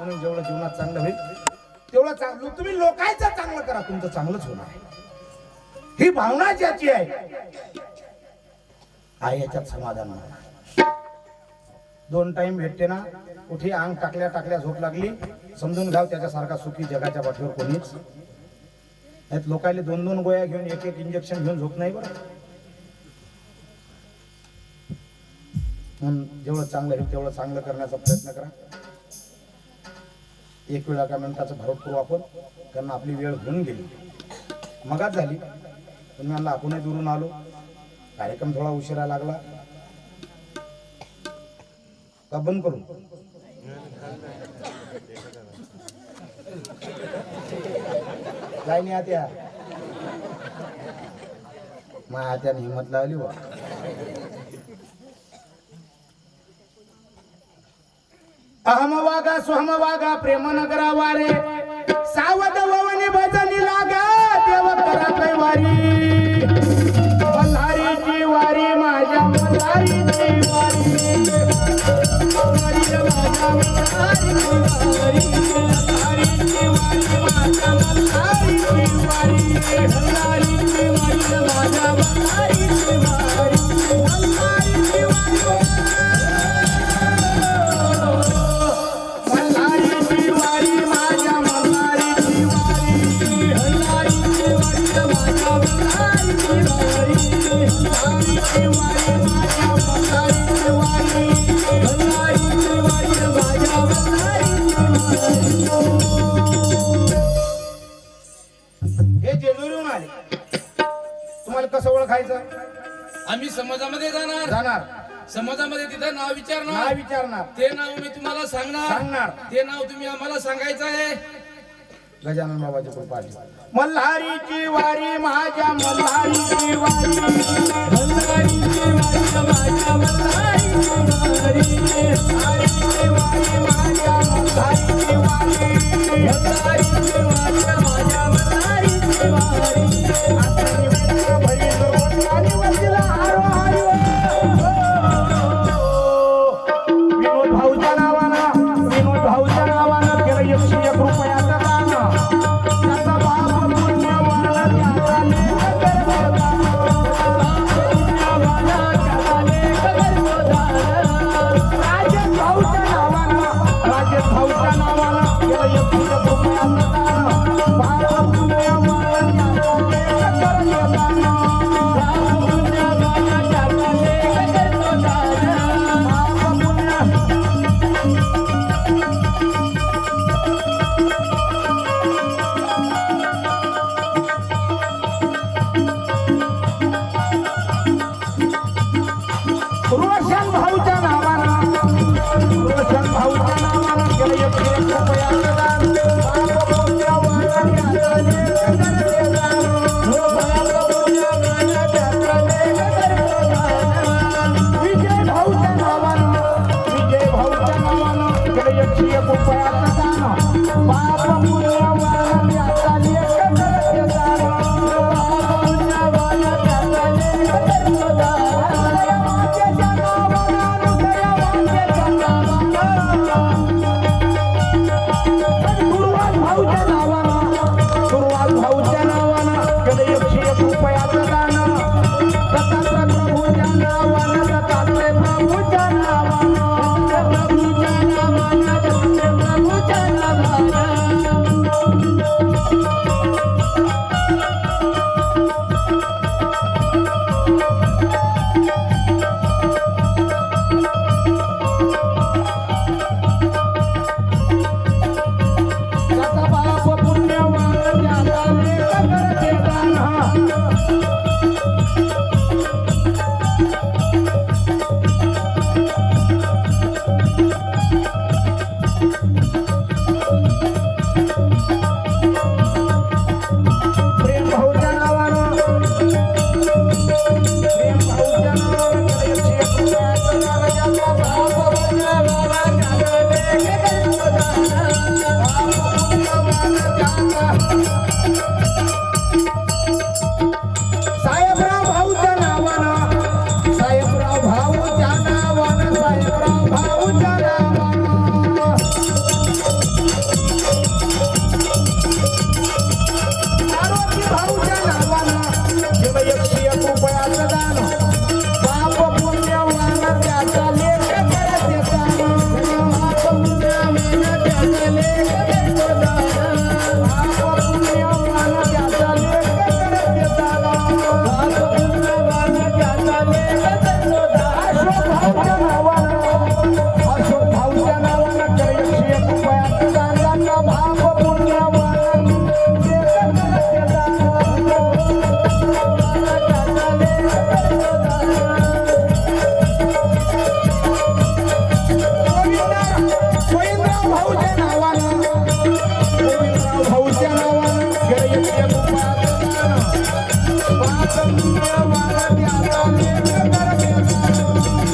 म्हणून जेवढं जीवनात चांगलं होईल तेवढं चांगलं तुम्ही लोकांचं चांगलं करा तुमचं चांगलंच होणार. ही भावना ज्याची आहे आहे याच्यात समाधान दोन टाइम भेटते ना कुठे अंग टाकल्या टाकल्या झोप लागली समजून घाव त्याच्यासारखा सुखी जगाच्या पाठीवर कोणीच. नाहीत लोकांनी दोन दोन गोळ्या घेऊन एक एक इंजेक्शन घेऊन झोप नाही बरं. म्हणून जेवढं चांगलं होईल तेवढं चांगलं करण्याचा प्रयत्न करा. एक वेळा एका मिनिटाचा भारत करू आपण. कारण आपली वेळ होऊन गेली. मगाच झाली. पण मी म्हणलं आपणही दुरून आलो. कार्यक्रम थोडा उशिरा लागला. का बंद करू? काय नाही आत्या माझ्या आत्याने हिंमत लावली बा. अहम वागा सोहम वागा प्रेम नगरा वारे सावध ववनी भजनी लागा देव करा कैवारी मल्हारीची वारी माझ्या मल्हारीची आले तुम्हाला कसं ओळखायचं? आम्ही समाजामध्ये जाणार. जाणार. समाजामध्ये तिथं नाव विचारणार. नाव विचारणार. ते नाव मी तुम्हाला सांगणार. सांगणार. ते नाव तुम्ही आम्हाला सांगायचं आहे. गजानन बाबाच्या कृपाची मल्हारीची वारी माझ्या मल्हारीची वारी. मल्हारीची वारी माझ्या मल्हारीची वारी. मल्हारीची वारी माझ्या मल्हारीची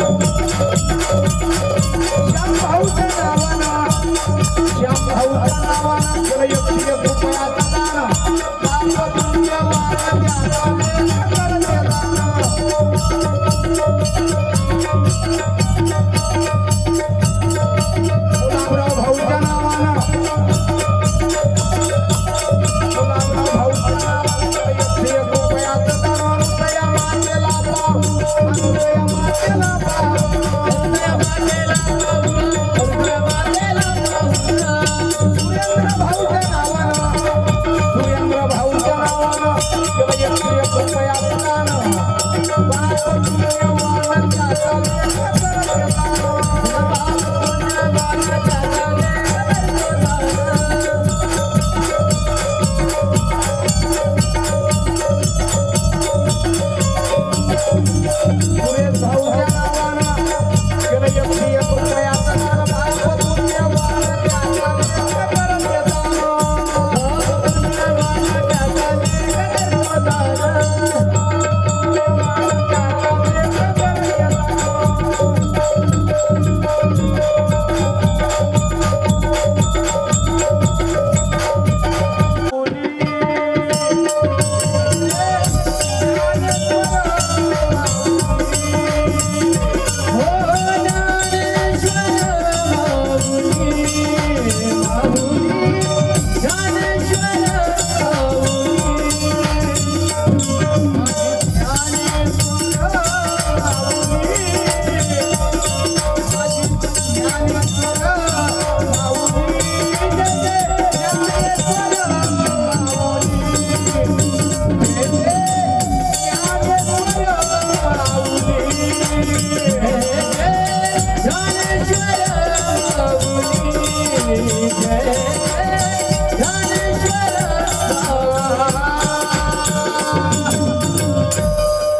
श्याम भाऊच्या नावाना श्याम भाऊच्या नावानं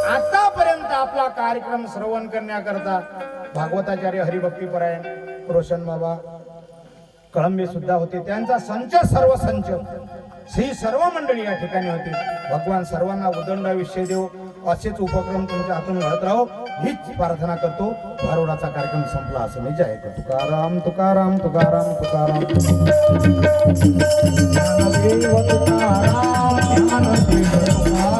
आतापर्यंत आपला कार्यक्रम श्रवण करण्याकरता भागवताचार्य हरिभक्तीपरायण रोशन बाबा कळंबे सुद्धा होते. त्यांचा संच सर्व संच. ही सर्व मंडळी या ठिकाणी होती. भगवान सर्वांना उदंड आयुष्य देव. असेच उपक्रम तुमच्या हातून घडत राहो. हीच प्रार्थना करतो. भारुडाचा कार्यक्रम संपला असं मी जाहीर तुकाराम तुकाराम तुकाराम तुकाराम. तुकाराम तुकाराम.